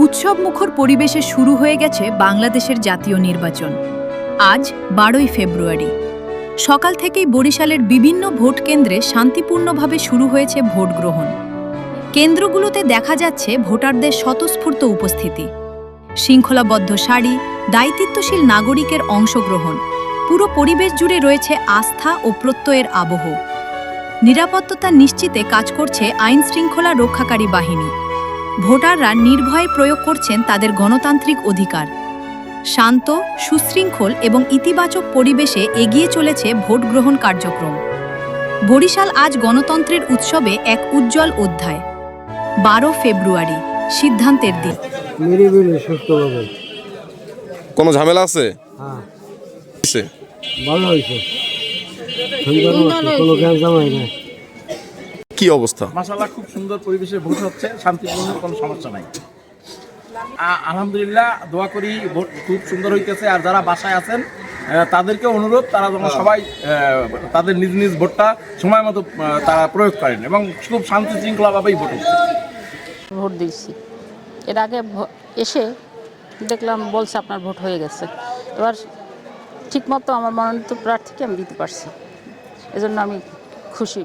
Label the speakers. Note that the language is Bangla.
Speaker 1: উৎসবমুখর পরিবেশে শুরু হয়ে গেছে বাংলাদেশের জাতীয় নির্বাচন। আজ বারোই ফেব্রুয়ারি। সকাল থেকেই বরিশালের বিভিন্ন ভোট কেন্দ্রে শান্তিপূর্ণভাবে শুরু হয়েছে ভোট গ্রহণ। কেন্দ্রগুলোতে দেখা যাচ্ছে ভোটারদের স্বতঃস্ফূর্ত উপস্থিতি। শৃঙ্খলাবদ্ধ সারি দায়িত্বশীল নাগরিকের অংশগ্রহণ, পুরো পরিবেশ জুড়ে রয়েছে আস্থা ও প্রত্যয়ের আবহ। নিরাপত্তা নিশ্চিতে কাজ করছে আইন শৃঙ্খলা রক্ষাকারী বাহিনী। ভোটাররা নির্ভয়ে প্রয়োগ করছেন তাদের গণতান্ত্রিক অধিকার। শান্ত সুশৃঙ্খল এবং ইতিবাচক পরিবেশে এগিয়ে চলেছে ভোট গ্রহণ কার্যক্রম। বরিশাল আজ গণতন্ত্রের উৎসবে এক উজ্জ্বল অধ্যায়। বারো ফেব্রুয়ারি সিদ্ধান্তের দিন।
Speaker 2: কোনো ঝামেলা আছে?
Speaker 3: হ্যাঁ। ভালো হয়েছে। কোনো হয়
Speaker 2: কি অবস্থা?
Speaker 4: মাসাল্লাহ খুব সুন্দর পরিবেশে ভোট হচ্ছে শান্তিপূর্ণ কোনো সমস্যা নাই। আলহামদুলিল্লাহ দোয়া করি ভোট খুব সুন্দর হইতেছে আর যারা বাসায় আছেন তাদেরকে অনুরোধ তারা যেন সবাই তাদের নিজ নিজ ভোটটা সময় মতো তারা প্রয়োগ করেন এবং খুব শান্তি শৃঙ্খলাভাবেই ভোট হচ্ছে।
Speaker 5: ভোট দিয়েছি। এর আগে ভ- এসে দেখলাম বলছে আপনার ভোট হয়ে গেছে। এবার ঠিকমতো আমার মনোনীত প্রার্থীকে আমি দিতে পারছি। এজন্য আমি খুশি।